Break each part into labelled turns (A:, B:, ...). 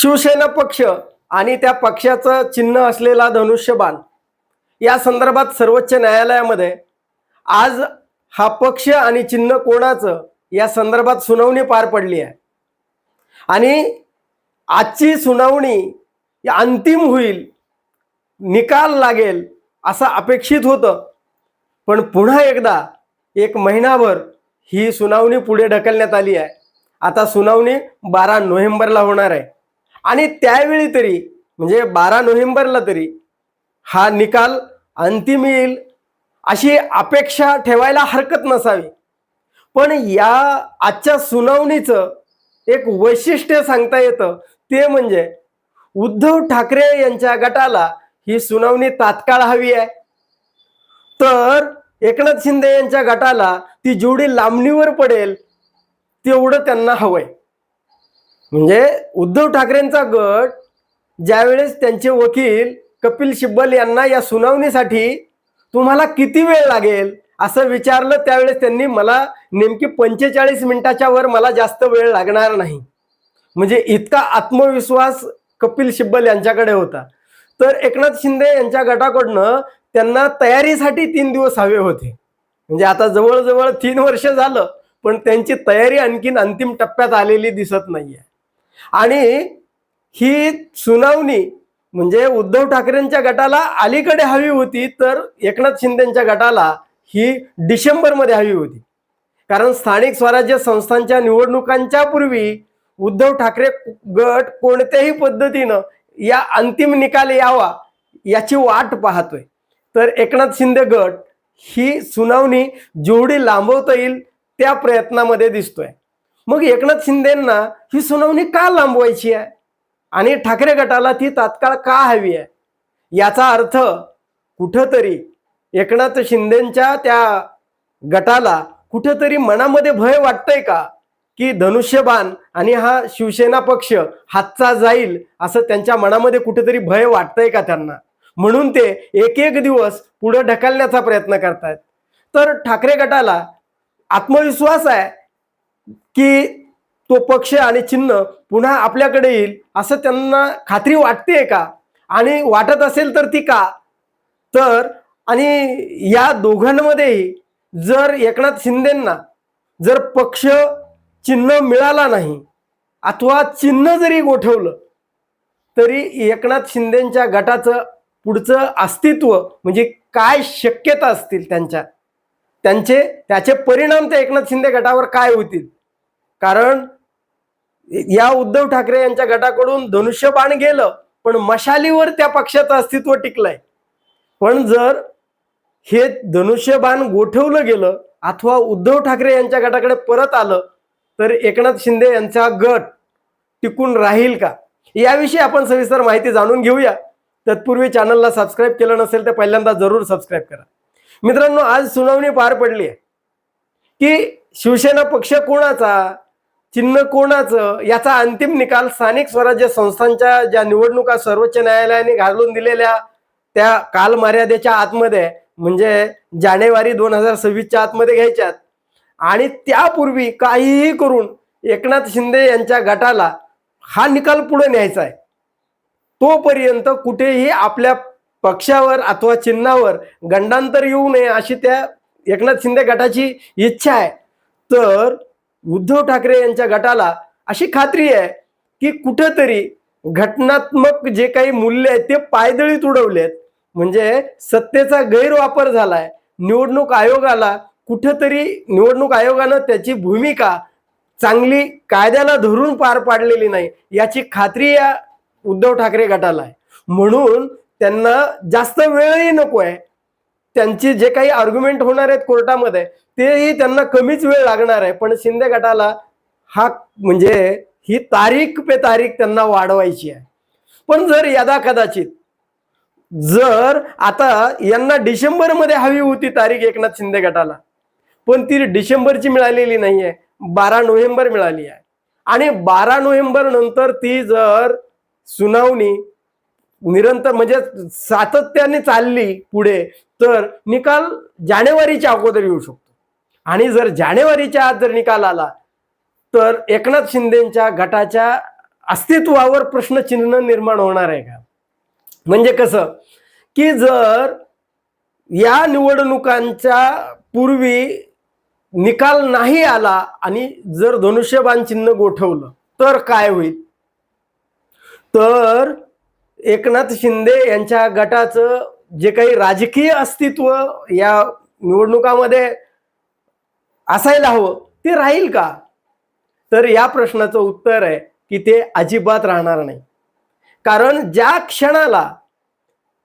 A: शिवसेना पक्ष आणि त्या पक्षाचं चिन्ह असलेला धनुष्यबाण या संदर्भात सर्वोच्च न्यायालयामध्ये आज हा पक्ष आणि चिन्ह कोणाचं या संदर्भात सुनावणी पार पडली आहे. आणि आजची सुनावणी अंतिम होईल निकाल लागेल असं अपेक्षित होतं. पण पुन्हा एकदा एक महिनाभर ही सुनावणी पुढे ढकलण्यात आली आहे. आता सुनावणी बारा नोव्हेंबरला होणार आहे. आणि त्यावेळी तरी म्हणजे बारा नोव्हेंबरला तरी हा निकाल अंतिम येईल अशी अपेक्षा ठेवायला हरकत नसावी. पण या आजच्या सुनावणीचं एक वैशिष्ट्य सांगता येतं ते म्हणजे उद्धव ठाकरे यांच्या गटाला ही सुनावणी तात्काळ हवी आहे. तर एकनाथ शिंदे यांच्या गटाला ती जेवढी लांबणीवर पडेल तेवढं त्यांना हवंय. म्हणजे उद्धव ठाकरेंचा गट ज्यावेळेस त्यांचे वकील कपिल सिब्बल यांना या सुनावणीसाठी तुम्हाला किती वेळ लागेल असं विचारलं त्यावेळेस त्यांनी मला नेमकी पंचेचाळीस मिनिटाच्या वर मला जास्त वेळ लागणार नाही. म्हणजे इतका आत्मविश्वास कपिल सिब्बल यांच्याकडे होता. तर एकनाथ शिंदे यांच्या गटाकडनं त्यांना तयारीसाठी तीन दिवस हवे होते. म्हणजे आता जवळजवळ तीन वर्ष झालं पण त्यांची तयारी आणखीन अंतिम टप्प्यात आलेली दिसत नाहीये. आणि ही सुनावणी म्हणजे उद्धव ठाकरेंच्या गटाला अलीकडे हवी होती तर एकनाथ शिंदेच्या गटाला ही डिसेंबरमध्ये हवी होती. कारण स्थानिक स्वराज्य संस्थांच्या निवडणुकांच्या पूर्वी उद्धव ठाकरे गट कोणत्याही पद्धतीनं या अंतिम निकाल यावा याची वाट पाहतोय. तर एकनाथ शिंदे गट ही सुनावणी जेवढी लांबवता येईल त्या प्रयत्नामध्ये दिसतोय. मग एकनाथ शिंदेंना ही सुनावणी का लांबवायची आहे? आणि ठाकरे गटाला ती तात्काळ का हवी आहे? याचा अर्थ कुठंतरी एकनाथ शिंदेच्या त्या गटाला कुठंतरी मनामध्ये भय वाटतंय का? की धनुष्यबाण आणि हा शिवसेना पक्ष हातचा जाईल असं त्यांच्या मनामध्ये कुठेतरी भय वाटतंय का त्यांना? म्हणून ते एक एक दिवस पुढे ढकलण्याचा प्रयत्न करतायत. तर ठाकरे गटाला आत्मविश्वास आहे की तो पक्ष आणि चिन्ह पुन्हा आपल्याकडे येईल असं त्यांना खात्री वाटते का? आणि वाटत असेल तर ती का? तर आणि या दोघांमध्येही जर एकनाथ शिंदेंना जर पक्ष चिन्ह मिळाला नाही अथवा चिन्ह जरी गोठवलं तरी एकनाथ शिंदेच्या गटाचं पुढचं अस्तित्व म्हणजे काय शक्यता असतील त्यांच्या? त्यांचे त्याचे परिणाम त्या एकनाथ शिंदे गटावर काय होतील? कारण या उद्धव ठाकरे यांच्या गटाकडून धनुष्यबाण गेलं पण मशालीवर त्या पक्षाचं अस्तित्व टिकलंय. पण जर हे धनुष्यबाण गोठवलं गेलं अथवा उद्धव ठाकरे यांच्या गटाकडे परत आलं तर एकनाथ शिंदे यांचा गट टिकून राहील का? याविषयी आपण सविस्तर माहिती जाणून घेऊया. तत्पूर्वी चॅनलला सबस्क्राईब केलं नसेल तर पहिल्यांदा जरूर सबस्क्राईब करा. मित्रांनो आज सुनावणी पार पडली आहे की शिवसेना पक्ष कोणाचा? चिन्ह कोणाचं? याचा अंतिम निकाल स्थानिक स्वराज्य संस्थांच्या ज्या निवडणुका सर्वोच्च न्यायालयाने घालून दिलेल्या त्या कालमर्यादेच्या आतमध्ये म्हणजे जानेवारी दोन हजार सव्वीसच्या आतमध्ये घ्यायच्यात. आणि त्यापूर्वी काहीही करून एकनाथ शिंदे यांच्या गटाला हा निकाल पुढे न्यायचा आहे. तोपर्यंत कुठेही आपल्या पक्षावर अथवा चिन्हावर गंडांतर येऊ नये अशी त्या एकनाथ शिंदे गटाची इच्छा आहे. तर उद्धव ठाकरे यांच्या गटाला अशी खात्री आहे की कुठंतरी घटनात्मक जे काही मूल्य आहेत ते पायदळीत उडवलेत. म्हणजे सत्तेचा गैरवापर झालाय. निवडणूक आयोगाला कुठंतरी निवडणूक आयोगानं त्याची भूमिका चांगली कायद्याला धरून पार पाडलेली नाही याची खात्री या उद्धव ठाकरे गटाला आहे. म्हणून त्यांना जास्त वेळही नको आहे त्यांची जे काही आर्ग्युमेंट होणार आहेत कोर्टामध्ये तेही त्यांना कमीच वेळ लागणार आहे. पण शिंदे गटाला हा म्हणजे ही तारीख पे तारीख त्यांना वाढवायची आहे. पण जर यदा कदाचित जर आता यांना डिसेंबरमध्ये हवी होती तारीख एकनाथ शिंदे गटाला पण ती डिसेंबरची मिळालेली नाहीये बारा नोव्हेंबर मिळाली आहे. आणि बारा नोव्हेंबर नंतर ती जर सुनावणी निरंतर म्हणजे सातत्याने चालली पुढे तर निकाल जानेवारीच्या अगोदर येऊ शकतो. आणि जर जानेवारीच्या आत जर निकाल आला तर एकनाथ शिंदेच्या गटाच्या अस्तित्वावर प्रश्नचिन्ह निर्माण होणार आहे का? म्हणजे कसं? की जर या निवडणुकांच्या पूर्वी निकाल नाही आला आणि जर धनुष्यबाण चिन्ह गोठवलं तर काय होईल? तर एकनाथ शिंदे यांच्या गटाचं जे काही राजकीय अस्तित्व या निवडणुकामध्ये असायला हवं ते राहील का? तर या प्रश्नाचं उत्तर आहे की ते अजिबात राहणार नाही. कारण ज्या क्षणाला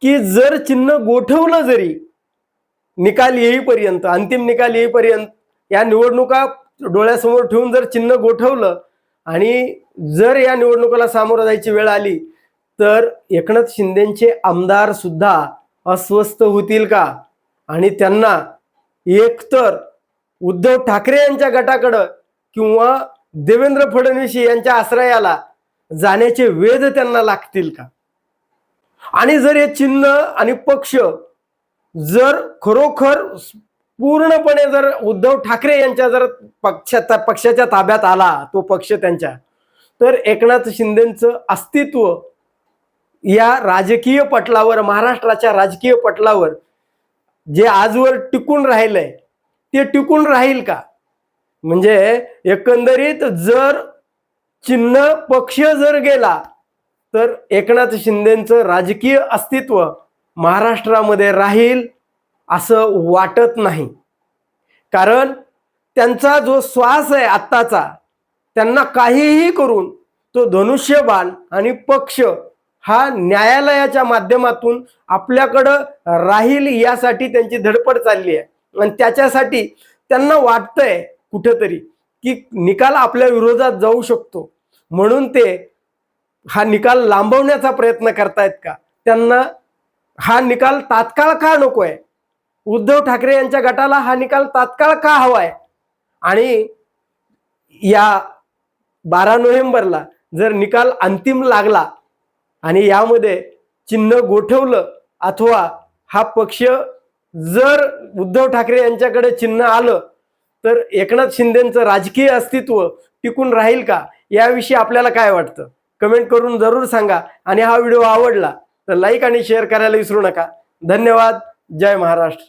A: की जर चिन्ह गोठवलं जरी निकाल येईपर्यंत अंतिम निकाल येईपर्यंत या निवडणुका डोळ्यासमोर ठेवून जर चिन्ह गोठवलं आणि जर या निवडणुकाला सामोरं जायची वेळ आली तर एकनाथ शिंदेचे आमदार सुद्धा अस्वस्थ होतील का? आणि त्यांना एकतर उद्धव ठाकरे यांच्या गटाकडं किंवा देवेंद्र फडणवीस यांच्या आश्रयाला जाण्याचे वेध त्यांना लागतील का? आणि जर हे चिन्ह आणि पक्ष जर खरोखर पूर्णपणे जर उद्धव ठाकरे यांच्या जर पक्षाचा पक्षाच्या ताब्यात आला तो पक्ष त्यांच्या तर एकनाथ शिंदेचं अस्तित्व या राजकीय पटलावर महाराष्ट्राच्या राजकीय पटलावर जे आजवर टिकून राहिलंय ते टिकून राहील का? म्हणजे एकंदरीत जर चिन्ह पक्ष जर गेला तर एकनाथ शिंदेचं राजकीय अस्तित्व महाराष्ट्रामध्ये राहील असं वाटत नाही. कारण त्यांचा जो श्वास आहे आत्ताचा त्यांना काहीही करून तो धनुष्यबाण आणि पक्ष हा न्यायालयाच्या माध्यमातून आपल्याकडं राहील यासाठी त्यांची धडपड चालली आहे. आणि त्याच्यासाठी त्यांना वाटतंय कुठंतरी की निकाल आपल्या विरोधात जाऊ शकतो. म्हणून ते हा निकाल लांबवण्याचा प्रयत्न करतायत का? त्यांना हा निकाल तात्काळ का नकोय उद्धव ठाकरे यांच्या गटाला हा निकाल तात्काळ का हवाय आणि या बारा नोव्हेंबरला जर निकाल अंतिम लागला आणि यामध्ये चिन्ह गोठवलं अथवा हा पक्ष जर उद्धव ठाकरे यांच्याकडे चिन्ह आलं तर एकनाथ शिंदेचं राजकीय अस्तित्व टिकून राहील का? याविषयी आपल्याला काय वाटतं? कमेंट करून जरूर सांगा आणि हा व्हिडिओ आवडला तर लाईक आणि शेअर करायला विसरू नका. धन्यवाद. जय महाराष्ट्र.